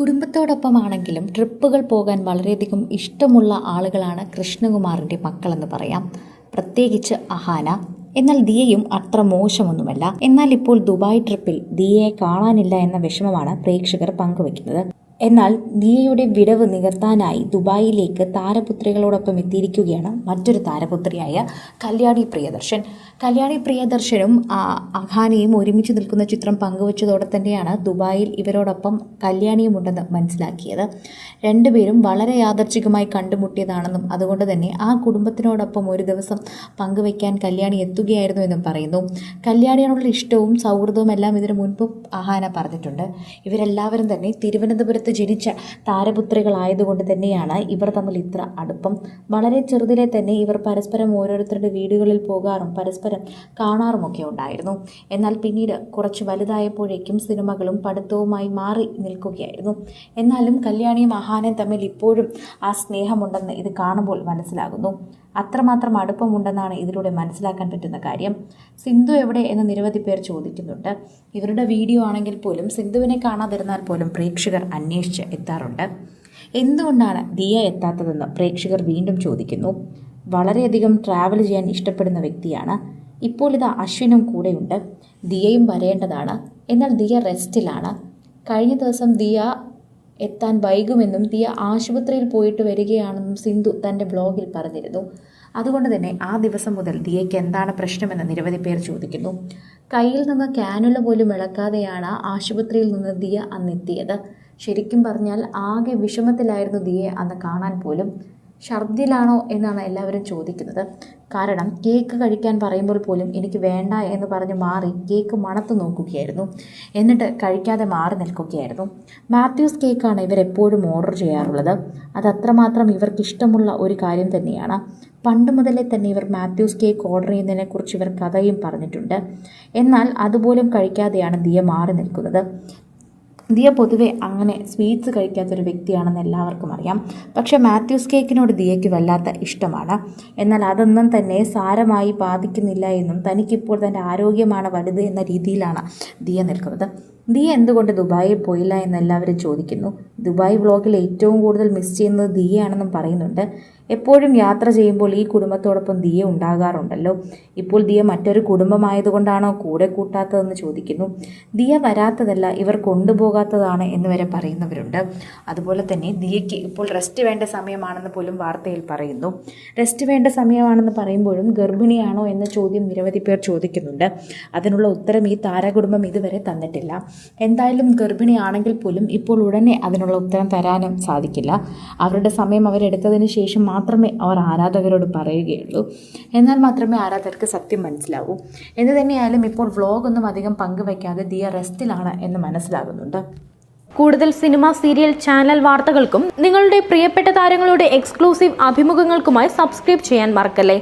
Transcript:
കുടുംബത്തോടൊപ്പമാണെങ്കിലും ട്രിപ്പുകൾ പോകാൻ വളരെയധികം ഇഷ്ടമുള്ള ആളുകളാണ് കൃഷ്ണകുമാറിന്റെ മക്കളെന്ന് പറയാം. പ്രത്യേകിച്ച് അഹാന. എന്നാൽ ദിയയും അത്ര മോശമൊന്നുമല്ല. എന്നാൽ ഇപ്പോൾ ദുബായ് ട്രിപ്പിൽ ദിയയെ കാണാനില്ല എന്ന വിഷമമാണ് പ്രേക്ഷകർ പങ്കുവയ്ക്കുന്നത് എന്നാൽ ദിയയുടെ വിടവ് നികത്താനായി ദുബായിലേക്ക് താരപുത്രികളോടൊപ്പം എത്തിയിരിക്കുകയാണ് മറ്റൊരു താരപുത്രിയായ കല്യാണി പ്രിയദർശൻ. കല്യാണി പ്രിയദർശനും അഖാനയും ഒരുമിച്ച് നിൽക്കുന്ന ചിത്രം പങ്കുവച്ചതോടെ തന്നെയാണ് ദുബായിൽ ഇവരോടൊപ്പം കല്യാണിയും ഉണ്ടെന്ന് മനസ്സിലാക്കിയത്. രണ്ടുപേരും വളരെ യാദർച്ഛികമായി കണ്ടുമുട്ടിയതാണെന്നും അതുകൊണ്ട് തന്നെ ആ കുടുംബത്തിനോടൊപ്പം ഒരു ദിവസം പങ്കുവയ്ക്കാൻ കല്യാണി എത്തുകയായിരുന്നു എന്നും പറയുന്നു. കല്യാണിയോടുള്ള ഇഷ്ടവും സൗഹൃദവും എല്ലാം ഇതിനു മുൻപ് അഹാന പറഞ്ഞിട്ടുണ്ട്. ഇവരെല്ലാവരും തന്നെ തിരുവനന്തപുരത്ത് ജനിച്ച താരപുത്രികളായതുകൊണ്ട് തന്നെയാണ് ഇവർ തമ്മിൽ ഇത്ര അടുപ്പം. വളരെ ചെറുതിലെ തന്നെ ഇവർ പരസ്പരം ഓരോരുത്തരുടെ വീടുകളിൽ പോകാറും പരസ്പരം കാണാറുമൊക്കെ ഉണ്ടായിരുന്നു. എന്നാൽ പിന്നീട് കുറച്ച് വലുതായപ്പോഴേക്കും സിനിമകളും പഠിത്തവുമായി മാറി നിൽക്കുകയായിരുന്നു. എന്നാലും കല്യാണിയും മഹാനും തമ്മിൽ ഇപ്പോഴും ആ സ്നേഹമുണ്ടെന്ന് ഇത് കാണുമ്പോൾ മനസ്സിലാകുന്നു. അത്രമാത്രം അടുപ്പമുണ്ടെന്നാണ് ഇതിലൂടെ മനസ്സിലാക്കാൻ പറ്റുന്ന കാര്യം. സിന്ധു എവിടെ എന്ന് നിരവധി പേർ ചോദിക്കുന്നുണ്ട് ഇവരുടെ വീഡിയോ ആണെങ്കിൽ പോലും സിന്ധുവിനെ കാണാതിരുന്നാൽ പോലും പ്രേക്ഷകർ അന്വേഷിച്ച് എത്താറുണ്ട്. എന്തുകൊണ്ടാണ് ദിയ എത്താത്തതെന്ന് പ്രേക്ഷകർ വീണ്ടും ചോദിക്കുന്നു. വളരെയധികം ട്രാവൽ ചെയ്യാൻ ഇഷ്ടപ്പെടുന്ന വ്യക്തിയാണ്. ഇപ്പോൾ ഇത് അശ്വിനും കൂടെയുണ്ട്. ദിയയും വരേണ്ടതാണ്. എന്നാൽ ദിയ റെസ്റ്റിലാണ് കഴിഞ്ഞ ദിവസം ദിയ എത്താൻ വൈകുമെന്നും ദിയ ആശുപത്രിയിൽ പോയിട്ട് വരികയാണെന്നും സിന്ധു തന്റെ ബ്ലോഗിൽ പറഞ്ഞിരുന്നു. അതുകൊണ്ട് തന്നെ ആ ദിവസം മുതൽ ദിയയ്ക്ക് എന്താണ് പ്രശ്നമെന്ന് നിരവധി പേർ ചോദിക്കുന്നു. കയ്യിൽ നിന്ന് കാനുല പോലും ഇളക്കാതെയാണ് ആശുപത്രിയിൽ നിന്ന് ദിയ അന്നെത്തിയത്. ശരിക്കും പറഞ്ഞാൽ ആകെ വിഷമത്തിലായിരുന്നു ദിയെ അന്ന് കാണാൻ പോലും. ഛർദിലാണോ എന്നാണ് എല്ലാവരും ചോദിക്കുന്നത്. കാരണം കേക്ക് കഴിക്കാൻ പറയുമ്പോൾ പോലും എനിക്ക് വേണ്ട എന്ന് പറഞ്ഞ് മാറി കേക്ക് മണത്ത് നോക്കുകയായിരുന്നു. എന്നിട്ട് കഴിക്കാതെ മാറി നിൽക്കുകയായിരുന്നു. മാത്യൂസ് കേക്കാണ് ഇവരെപ്പോഴും ഓർഡർ ചെയ്യാറുള്ളത്. അത് അത്രമാത്രം ഇവർക്ക് ഇഷ്ടമുള്ള ഒരു കാര്യം തന്നെയാണ്. പണ്ട് മുതലേ തന്നെ ഇവർ മാത്യൂസ് കേക്ക് ഓർഡർ ചെയ്യുന്നതിനെക്കുറിച്ച് ഇവർ കഥയും പറഞ്ഞിട്ടുണ്ട്. എന്നാൽ അതുപോലും കഴിക്കാതെയാണ് ദിയ മാറി നിൽക്കുന്നത്. ദിയ പൊതുവെ അങ്ങനെ സ്വീറ്റ്സ് കഴിക്കാത്തൊരു വ്യക്തിയാണെന്ന് എല്ലാവർക്കും അറിയാം. പക്ഷെ മാത്യൂസ് കേക്കിനോട് ദിയയ്ക്ക് വല്ലാത്ത ഇഷ്ടമാണ്. എന്നാൽ അതൊന്നും തന്നെ സാരമായി ബാധിക്കുന്നില്ല എന്നും തനിക്കിപ്പോൾ തന്റെ ആരോഗ്യമാണ് വലുത് എന്ന രീതിയിലാണ് ദിയ നിൽക്കുന്നത്. ദിയ എന്തുകൊണ്ട് ദുബായിൽ പോയില്ല എന്ന് എല്ലാവരും ചോദിക്കുന്നു. ദുബായ് വ്ളോഗിൽ ഏറ്റവും കൂടുതൽ മിസ് ചെയ്യുന്നത് ദിയയാണെന്നും പറയുന്നുണ്ട്. എപ്പോഴും യാത്ര ചെയ്യുമ്പോൾ ഈ കുടുംബത്തോടൊപ്പം ദിയ ഉണ്ടാകാറുണ്ടല്ലോ. ഇപ്പോൾ ദിയ മറ്റൊരു കുടുംബമായതുകൊണ്ടാണോ കൂടെ കൂട്ടാത്തതെന്ന് ചോദിക്കുന്നു. ദിയ വരാത്തതല്ല ഇവർ കൊണ്ടുപോകാത്തതാണ് എന്ന് വരെ പറയുന്നവരുണ്ട്. അതുപോലെ തന്നെ ദിയയ്ക്ക് ഇപ്പോൾ റെസ്റ്റ് വേണ്ട സമയമാണെന്ന് പോലും വാർത്തയിൽ പറയുന്നു. റെസ്റ്റ് വേണ്ട സമയമാണെന്ന് പറയുമ്പോഴും ഗർഭിണിയാണോ എന്ന ചോദ്യം നിരവധി പേർ ചോദിക്കുന്നുണ്ട്. അതിനുള്ള ഉത്തരം ഈ താരകുടുംബം ഇതുവരെ തന്നിട്ടില്ല. എന്തായാലും ഗർഭിണിയാണെങ്കിൽ പോലും ഇപ്പോൾ ഉടനെ അതിനുള്ള ഉത്തരം തരാനും സാധിക്കില്ല. അവരുടെ സമയം അവരെടുത്തതിന് ശേഷം മാത്രമേ അവർ ആരാധകരോട് പറയുകയുള്ളൂ. എന്നാൽ മാത്രമേ ആരാധകർക്ക് സത്യം മനസ്സിലാവൂ. എന്ത് തന്നെയായാലും ഇപ്പോൾ വ്ളോഗൊന്നും അധികം പങ്കുവയ്ക്കാതെ ദിയ റെസ്റ്റിലാണ് എന്ന് മനസ്സിലാകുന്നുണ്ട്. കൂടുതൽ സിനിമ സീരിയൽ ചാനൽ വാർത്തകൾക്കും നിങ്ങളുടെ പ്രിയപ്പെട്ട താരങ്ങളുടെ എക്സ്ക്ലൂസീവ് അഭിമുഖങ്ങൾക്കുമായി സബ്സ്ക്രൈബ് ചെയ്യാൻ മറക്കല്ലേ?